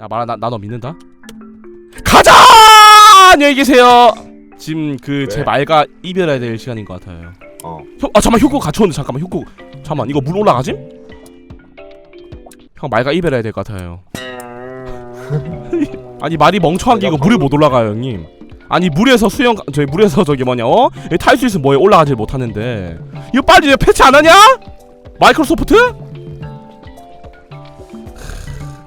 야 말아 나너 믿는다. 가자! 안녕히 계세요. 지금 그 제 왜? 말과 이별해야 될 시간인 것 같아요. 어. 형, 아 잠만 효고 갖춰온데 잠깐만 효고 잠만 이거 물 올라가지? 형 말과 이별해야 될 것 같아요. 아니 말이 멍청한 게 이거 물에 못 올라가요 형님. 아니 물에서 수영 저희 물에서 저기 뭐냐 어? 탈수 있으면 뭐에 올라가질 못하는데 이거 빨리 이제 패치 안 하냐? 마이크로소프트?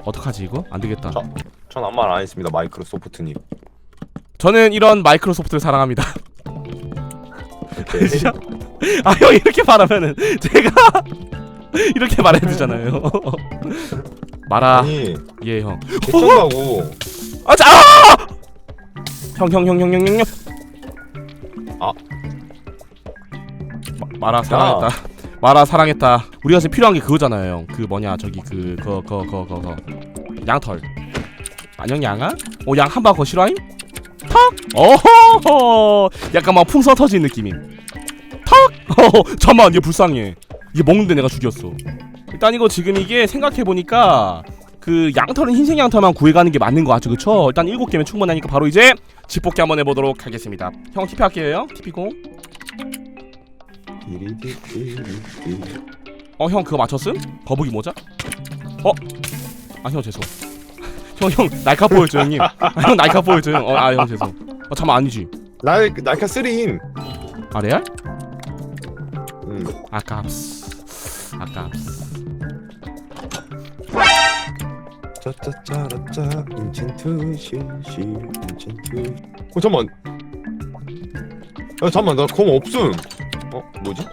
어떡하지 이거? 안 되겠다. 저- 전 아무 말 안 했습니다 마이크로소프트님 저는 이런 마이크로소프트를 사랑합니다. 진짜? 아 형 이렇게 말하면은 제가 이렇게 말해야 되잖아요. 말아 아니 예 형. 개쩐다고 아 자. 형형 형 형 형 형 형. 아. 마, 말아 사랑했다. 말아 사랑했다. 우리가 지금 필요한 게 그거잖아요, 형. 그 뭐냐 저기 그거 양털. 안녕 양아? 어 양 한방 거 싫어임? 턱. 어허. 약간 막 풍선 터진 느낌임. 턱. 어 잠만 얘 불쌍해. 이게 먹는데 내가 죽였어. 일단 이거 지금 이게 생각해 보니까 그 양털은 흰색 양털만 구해가는 게 맞는 거 같죠, 그쵸? 일단 일곱 개면 충분하니까 바로 이제 집볶이 한번 해보도록 하겠습니다. 형 TP 할게요. TP 공. 어 형 그거 맞췄음? 거북이 모자? 어? 아 형 죄송. 형 형 날카 보여줘 형님. 아, 형 날카 보여줘 형아 형 죄송. 어 잠깐 아니지. 날 날카 쓰림 아 레알? 음. 아깝스. 아깝스. 짜짜짜라짜 인첸투 실시 인첸투. 어 잠만. 야 잠만 나검 없음. 어 뭐지? 어,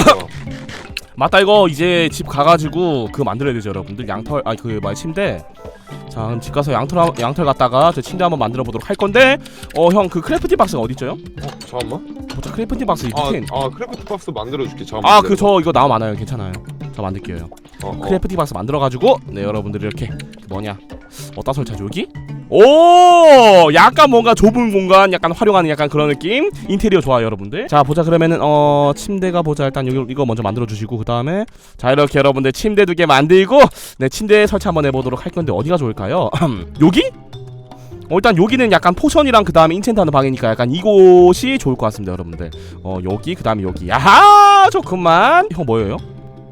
맞다 이거. 이제 집 가가지고 그거 만들어야 되죠 여러분들. 양털 아니 그말 침대. 자 그럼 집 가서 양털 한- 양털 갖다가 저 침대 한번 만들어 보도록 할 건데 어 형 그 크래프티 박스가 어디 있죠요? 어 잠깐만. 보자 크래프티 박스 이 밑에 아, 아 크래프트 박스 만들어줄게 잠깐만. 아그 저 이거 나와 많아요. 괜찮아요. 저 만들게요 어, 어. 크래프티 박스 만들어가지고 네 여러분들 이렇게. 그 뭐냐. 어디다 설치하죠 여기? 오! 약간 뭔가 좁은 공간 약간 활용하는 약간 그런 느낌? 인테리어 좋아요 여러분들. 자 보자 그러면은 어 침대가 보자. 일단 여기 이거 먼저 만들어 주시고 그 다음에. 자 이렇게 여러분들 침대 두 개 만들고 네 침대 설치 한번 해보도록 할 건데 어디가 좋을까요? 여기? 어, 일단 여기는 약간 포션이랑 그 다음에 인챈트 하는 방이니까 약간 이곳이 좋을 것 같습니다 여러분들. 어 여기 그 다음에 여기. 야하! 좋구만. 형 뭐예요?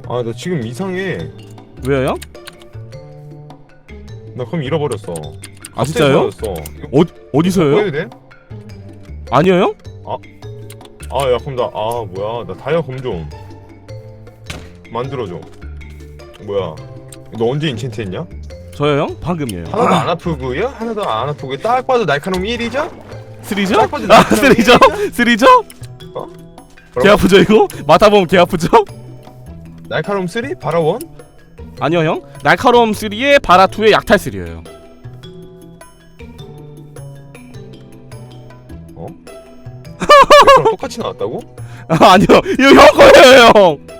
아 나 지금 이상해. 왜요? 나 그럼 잃어버렸어 아 진짜요? 이거 어, 어디서요? 아니에요? 아야 그럼 나아 뭐야 나 다이아 검좀 만들어줘 뭐야 너 언제 인챈트 했냐? 저요 형? 방금이에요 하나도 안 아프고요? 하나도 안 아프고 딱 봐도 날카로움 1이죠? 쓰리죠? 딱 봐도 아 날카로움 쓰리죠? 1이죠? 쓰리죠? 개 그럼 아프죠 이거? 맡아보면 개 아프죠? 날카로움 3? 바라 원? 아니요 형 날카로움 3에 바라 2에 약탈 3예요 그럼 똑같이 나왔다고? 아, 아니요 이거 형 거예요 형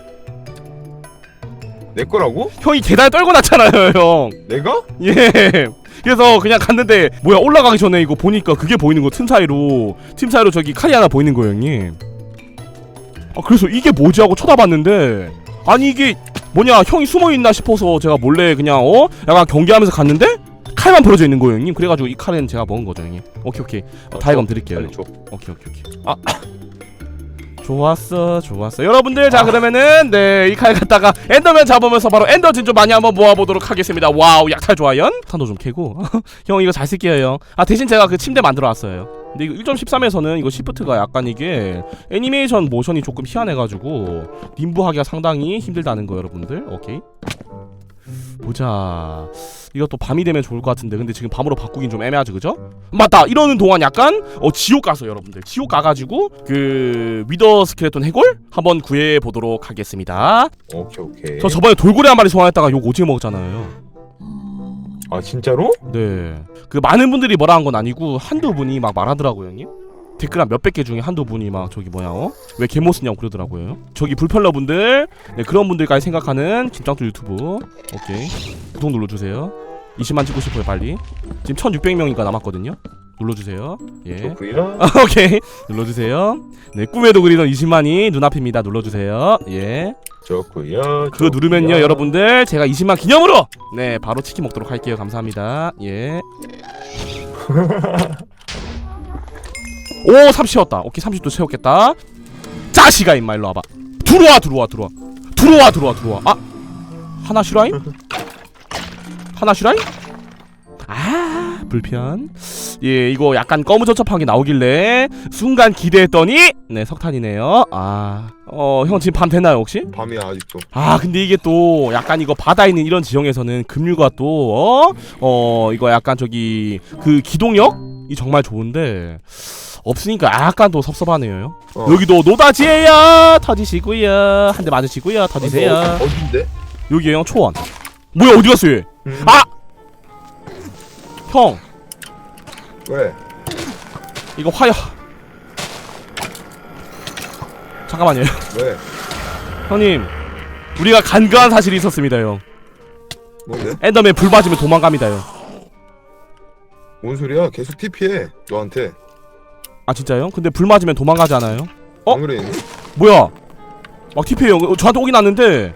내 거라고? 형이 계단 떨고 났잖아요 형 내가? 예. 그래서 그냥 갔는데 뭐야 올라가기 전에 이거 보니까 그게 보이는 거 틈 사이로 틈 사이로 저기 칼이 하나 보이는 거예요 형님. 아 그래서 이게 뭐지 하고 쳐다봤는데 아니 이게 뭐냐 형이 숨어 있나 싶어서 제가 몰래 그냥 어 약간 경계하면서 갔는데 칼만 벌어져 있는 거예요 형님. 그래가지고 이 칼은 제가 먹은 거죠 형님. 오케이 오케이 어, 다이검 드릴게요. 빨리 줘 오케이 오케이 오케이. 아 좋았어 좋았어 여러분들 자 아. 그러면은 네 이 칼 갖다가 엔더맨 잡으면서 바로 엔더 진좀 많이 한번 모아보도록 하겠습니다 와우 약탈 좋아요 탄도 좀 캐고 형 이거 잘 쓸게요 형아 대신 제가 그 침대 만들어 왔어요 근데 이거 1.13에서는 이거 시프트가 약간 이게 애니메이션 모션이 조금 희한해가지고 님부하기가 상당히 힘들다는 거 여러분들 오케이 보자 이것도 밤이 되면 좋을 것 같은데 근데 지금 밤으로 바꾸긴 좀 애매하지 그죠? 맞다 이러는 동안 약간 어 지옥 가서 여러분들 지옥 가가지고 그 위더 스켈레톤 해골 한번 구해 보도록 하겠습니다. 오케이 오케이 저 저번에 돌고래 한 마리 소환했다가 욕 오지게 먹었잖아요. 아 진짜로? 네. 그 많은 분들이 뭐라 한 건 아니고 한두 분이 막 말하더라고요, 형님. 댓글 한 몇백 개 중에 한두 분이 막 저기 뭐야 어? 왜 개못 쓰냐고 그러더라고요. 저기 불편러 분들, 네 그런 분들까지 생각하는 김장도 유튜브, 오케이 구독 눌러주세요. 20만 찍고 싶어요 빨리. 지금 1,600명인가 남았거든요. 눌러주세요. 예. 오케이 눌러주세요 네 꿈에도 그리던 20만이 눈앞입니다 눌러주세요 예 좋고요. 그거 누르면요 여러분들 제가 20만 기념으로 네 바로 치킨 먹도록 할게요 감사합니다 예. 오 30 채웠다 오케이 30도 채웠겠다 자식아 임마 일로 와봐 들어와 들어와 들어와 들어와 들어와 들어와 아 하나 실화임? 하나 실화임? 아 불편 예 이거 약간 거무저첩하게 나오길래 순간 기대했더니 네 석탄이네요 아어 형 지금 밤 됐나요 혹시? 밤이야 아직도. 아 근데 이게 또 약간 이거 바다에 있는 이런 지형에서는 급류가 또 어? 어 이거 약간 저기 그 기동력 이 정말 좋은데 없으니까 약간 또 섭섭하네요 어. 여기도 노다지에요 터지시고요 한 대 맞으시고요 터지세요 어, 어딘데? 여기에요 초원 뭐야 어디 갔어 얘 음. 아! 형 왜? 이거 화야 잠깐만요 왜? 형님 우리가 간과한 사실이 있었습니다 형 뭔데? 엔더맨 불 맞으면 도망갑니다 형 뭔 소리야? 계속 TP해 너한테. 아 진짜요? 근데 불 맞으면 도망가지 않아요? 어? 안 그래? 뭐야? 막 TP해요. 어, 저한테 오긴 왔는데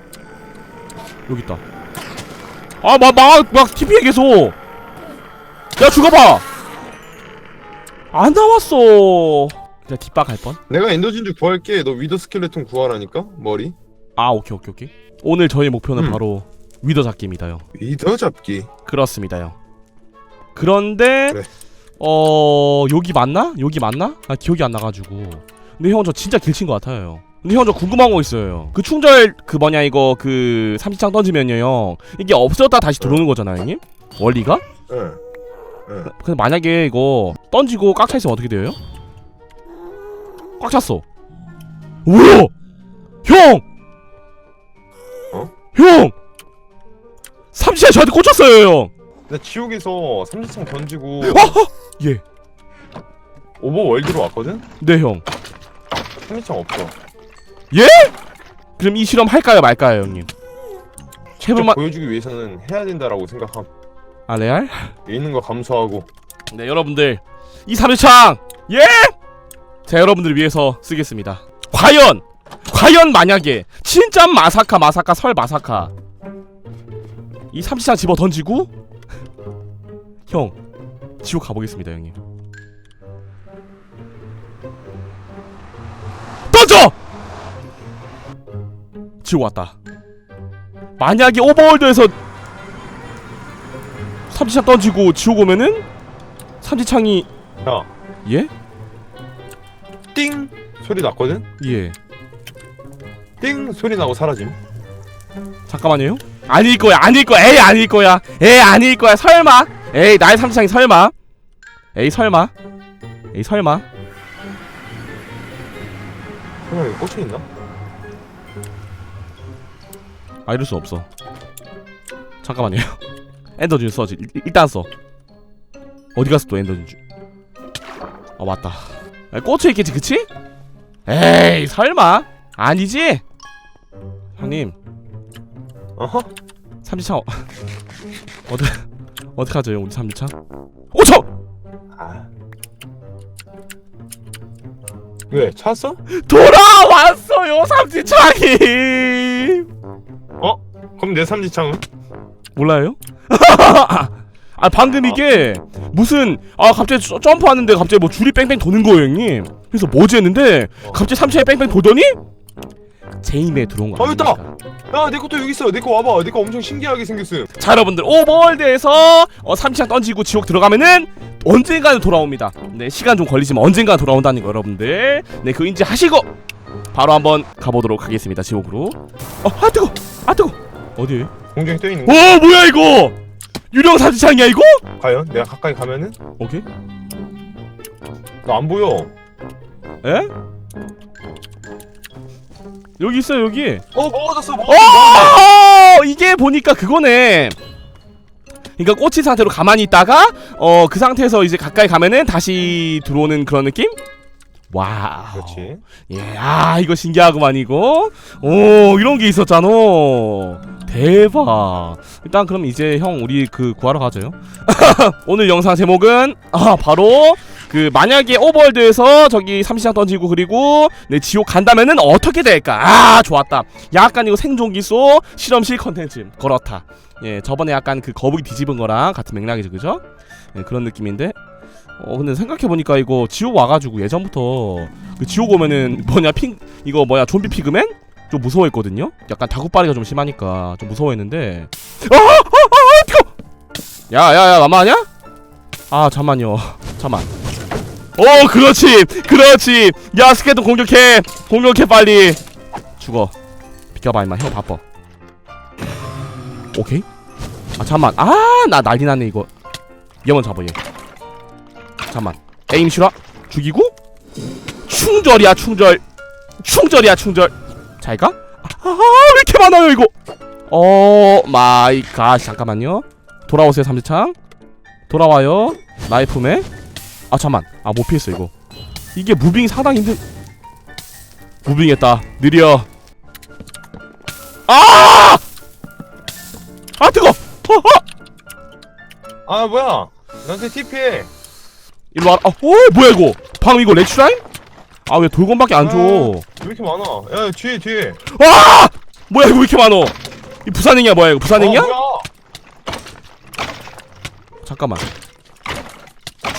여기 있다. 아막막막 TP해 계속. 야 죽어봐. 안 나왔어. 그냥 뒷박 갈 뻔. 내가 엔더진주 구할게. 너 위더 스켈레톤 구하라니까 머리. 아 오케이 오케이 오케이. 오늘 저희 목표는 음. 바로 위더 잡기입니다요. 위더 잡기. 그렇습니다요. 그런데 그래. 어 여기 맞나? 여기 맞나? 아 기억이 안 나가지고. 근데 형 저 진짜 길친 것 같아요. 근데 형 저 궁금한 거 있어요. 그 충절 그 뭐냐 이거 그 삼지창 던지면요 형 이게 없었다 다시 들어오는 거잖아요 형님? 원리가? 응. 응. 근데 만약에 이거 던지고 꽉 차 있으면 어떻게 돼요? 꽉 찼어. 뭐야? 형! 어? 형! 삼지창 저한테 꽂혔어요 형. 나 지옥에서 삼지창 던지고 예. 오버월드로 왔거든? 네 형. 삼지창 없어. 그럼 이 실험 할까요 말까요 형님? 직접 최분만 보여주기 위해서는 해야 된다라고 생각함. 아 레알? 있는 거 감수하고. 네 여러분들 이 삼일창 예! 자 여러분들을 위해서 쓰겠습니다 과연 과연 만약에 진짜 마사카 마사카 설 마사카 이 삼시창 집어 던지고 형 지옥 가보겠습니다 형님. 던져! 지옥 왔다. 만약에 오버월드에서 삼지창 던지고 지옥 오면은 삼지창이 야, 예? 띵! 소리 났거든? 예. 띵! 소리 나고 사라짐. 잠깐만요 아닐 거야 아닐 거야. 에이 아닐 거야. 에이 아닐 거야. 설마 에이 나의 삼지창이 설마? 에이 설마? 에이 설마? 그냥 여기 꽂혀 있나? 아 이럴 수 없어. 잠깐만요. 엔더준 써지 일- 일단 써. 어디 갔어 또 엔더준 아 맞다. 아, 꽂혀 있겠지 그치? 에이 설마? 아니지? 형님. 어허. 삼지창 어... 어떡 어떡하죠 형 우리 삼지창 오ଛ 아. 왜 찾았어? 돌아왔어요 삼지창이 그럼 내 삼지창은? 몰라요? 아 방금 이게 무슨 아 갑자기 저- 점프하는데 갑자기 뭐 줄이 뺑뺑 도는 거예요 형님 그래서 뭐지 했는데 어. 갑자기 삼지창이 뺑뺑 돌더니 제 힘에 들어온 거 어, 있다! 아닙니까? 야, 내 것도 여기 있어. 내 거 와봐. 내 거 엄청 신기하게 생겼음. 자 여러분들 오버월드에서 어, 삼지창 던지고 지옥 들어가면은 언젠가는 돌아옵니다 네 시간 좀 걸리지만 언젠가 돌아온다는 거 여러분들 네그 인지하시고 바로 한번 가보도록 하겠습니다 지옥으로 어아 뜨거 아 뜨거 어디 공중에 떠 있는 거. 오 뭐야 이거 유령 삼지창이야 이거 과연 내가 가까이 가면은 오케이 나 안 보여. 에? 여기 있어 여기 어, 먹어졌어. 먹어. 어 이게 보니까 그거네 그러니까 꽂힌 상태로 가만히 있다가 어 그 상태에서 이제 가까이 가면은 다시 들어오는 그런 느낌? 와우 그렇지. 예 아 이거 신기하구만 이거 오 이런 게 있었잖아 대박 일단 그럼 이제 형 우리 그 구하러 가죠요 오늘 영상 제목은 아 바로 그 만약에 오버월드에서 저기 삼시장 던지고 그리고 네 지옥 간다면은 어떻게 될까? 아 좋았다. 약간 이거 생존기소 실험실 컨텐츠 그렇다. 예 저번에 약간 그 거북이 뒤집은 거랑 같은 맥락이죠 그죠? 예, 그런 느낌인데 어 근데 생각해 보니까 이거 지옥 와가지고 예전부터 그 지옥 오면은 뭐냐 핑 이거 뭐야 좀비 피그맨 좀 무서워했거든요. 약간 다구빠리가 좀 심하니까 좀 무서워했는데. 아, 아, 아, 피고. 야야야 나만이야? 아 잠만요. 잠만. 오 그렇지 그렇지. 야 스케이트 공격해 공격해 빨리. 죽어. 비켜봐 임마 형 바빠. 오케이. 아 잠만. 아나 난리 났네 이거. 얘만 잡아 얘. 잠만. 에임 실화 죽이고 충절이야 충절. 충절이야 충절. 잘가? 아, 왜 이렇게 많아요 이거? 어 마이 갓 잠깐만요. 돌아오세요 삼지창. 돌아와요. 나의 품에. 아 잠만. 아 못 피했어 이거. 이게 무빙 상당히 힘든. 무빙했다. 느려. 아! 아 뜨거. 허허. 아 뭐야 나한테 TP해 일로 와라. 어, 오 뭐야 이거? 방금 이거 레츄라임? 아 왜 돌검밖에 안 줘? 왜 이렇게 많아 야 뒤에 뒤에 아! 뭐야 이거 왜 이렇게 많어? 이 부산행이야 뭐야 이거 부산행이야? 아, 잠깐만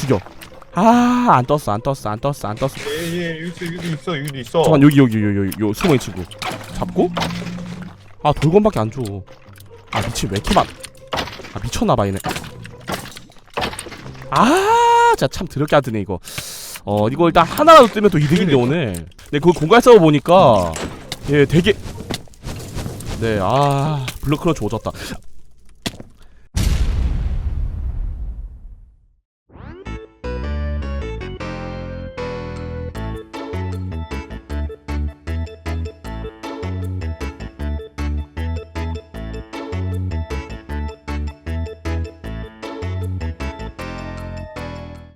죽여 아 안 떴어 안 떴어 안 떴어 안 떴어. 얘얘 여기 있어 여기 있어 여기 있어. 잠깐 여기 여기 여기 여기 요 숨어있는 친구. 잡고? 아 돌검밖에 안 줘 아 미친 왜 이렇게 많아 아 미쳤나봐 얘네. 아 진짜 참 더럽게 안 뜨네 이거. 어 이거 일단 하나라도 뜨면 또 이득인데 오늘. 네 그거 공갈 서버 보니까 예 되게 네아 블루크러치 오졌다